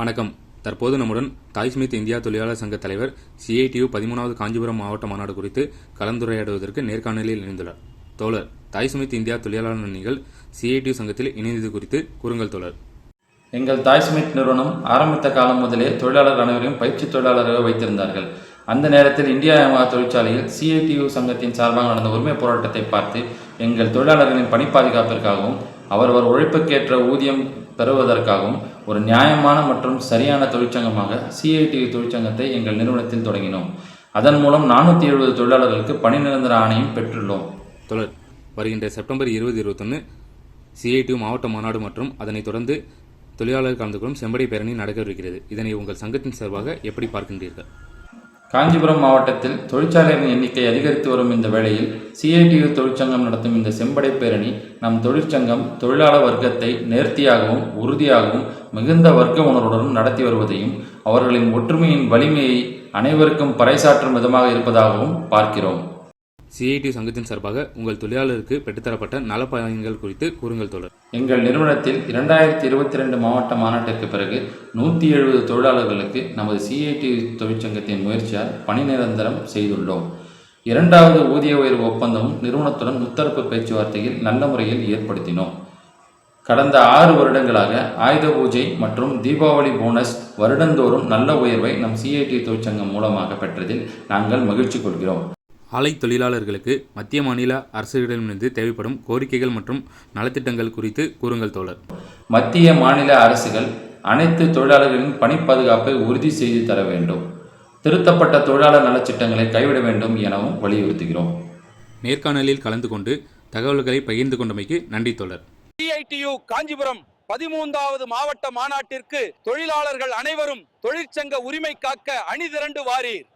வணக்கம். தற்போது நம்முடன் தாய் ஸ்மித் இந்தியா தொழிலாளர் சங்க தலைவர் சிஐடியு பதிமூணாவது காஞ்சிபுரம் மாவட்ட மாநாடு குறித்து கலந்துரையாடுவதற்கு நேர்காணலில் இணைந்துள்ளார். தோழர் தாய் ஸ்மித் இந்தியா தொழிலாளர் அணிகள் சிஐடியு சங்கத்தில் இணைந்தது குறித்து கூறுங்கள் தோழர். எங்கள் தாய் ஸ்மித் நிறுவனம் ஆரம்பித்த காலம் முதலே தொழிலாளர் அனைவரையும் பயிற்சி தொழிலாளராக வைத்திருந்தார்கள். அந்த நேரத்தில் இந்தியா தொழிற்சாலையில் சிஐடியு சங்கத்தின் சார்பாக நடந்த உரிமை போராட்டத்தை பார்த்து எங்கள் தொழிலாளர்களின் பணி பாதுகாப்பிற்காகவும் அவரவர் உழைப்புக்கேற்ற ஊதியம் பெறுவதற்காகவும் ஒரு நியாயமான மற்றும் சரியான தொழிற்சங்கமாக சிஐடி தொழிற்சங்கத்தை எங்கள் நிறுவனத்தில் தொடங்கினோம். அதன் மூலம் நானூற்றி எழுபது தொழிலாளர்களுக்கு பணி நிரந்தர ஆணையம் பெற்றுள்ளோம். தொடர் வருகின்ற செப்டம்பர் இருபது இருபத்தொன்று சிஐடி மாவட்ட மாநாடு மற்றும் அதனைத் தொடர்ந்து தொழிலாளர் கலந்து கொள்ளும் செம்படை பேரணி நடக்கவிருக்கிறது இதனை உங்கள் சங்கத்தின் சார்பாக எப்படி பார்க்கின்றீர்கள்? காஞ்சிபுரம் மாவட்டத்தில் தொழிற்சாலைகளின் எண்ணிக்கை அதிகரித்து வரும் இந்த வேளையில் சிஐடியு தொழிற்சங்கம் நடத்தும் இந்த செம்படை பேரணி நம் தொழிற்சங்கம் தொழிலாளர் வர்க்கத்தை நேர்த்தியாகவும் உறுதியாகவும் மிகுந்த வர்க்க உணர்வுடனும் நடத்தி வருவதையும் அவர்களின் ஒற்றுமையின் வலிமையை அனைவருக்கும் பறைசாற்றும் விதமாக இருப்பதாகவும் பார்க்கிறோம். சிஐடி சங்கத்தின் சார்பாக உங்கள் தொழிலாளருக்கு பெற்றுத்தரப்பட்ட நல பயன்கள் குறித்து கூறுங்கள் தொடர் எங்கள் நிறுவனத்தில் இரண்டாயிரத்தி இருபத்தி ரெண்டு மாவட்ட மாநாட்டிற்கு பிறகு நூற்றி எழுபது தொழிலாளர்களுக்கு நமது சிஐடி தொழிற்சங்கத்தின் முயற்சியால் பணி நிரந்தரம் செய்துள்ளோம். இரண்டாவது ஊதிய உயர்வு ஒப்பந்தமும் நிறுவனத்துடன் முத்தரப்பு பேச்சுவார்த்தையில் நல்ல முறையில் ஏற்படுத்தினோம். கடந்த ஆறு வருடங்களாக ஆயுத பூஜை மற்றும் தீபாவளி போனஸ் வருடந்தோறும் நல்ல உயர்வை நம் சிஐடி தொழிற்சங்கம் மூலமாக பெற்றதில் நாங்கள் மகிழ்ச்சி கொள்கிறோம். ஆலை தொழிலாளர்களுக்கு மத்திய மாநில அரசுகளிடமிருந்து தேவைப்படும் கோரிக்கைகள் மற்றும் நலத்திட்டங்கள் குறித்து கூறுங்கள் தோழர். மத்திய மாநில அரசுகள் அனைத்து தொழிலாளர்களின் பணி பாதுகாப்பை உறுதி செய்து தர வேண்டும். திருத்தப்பட்ட தொழிலாளர் நலச்சிட்டங்களை கைவிட வேண்டும் எனவும் வலியுறுத்துகிறோம். நேர்காணலில் கலந்து கொண்டு தகவல்களை பகிர்ந்து கொண்டமைக்கு நன்றி தோழர். சிஐடியு காஞ்சிபுரம் பதிமூன்றாவது மாவட்ட மாநாட்டிற்கு தொழிலாளர்கள் அனைவரும் தொழிற்சங்க உரிமை காக்க அணிதிரண்டு வாரீர்.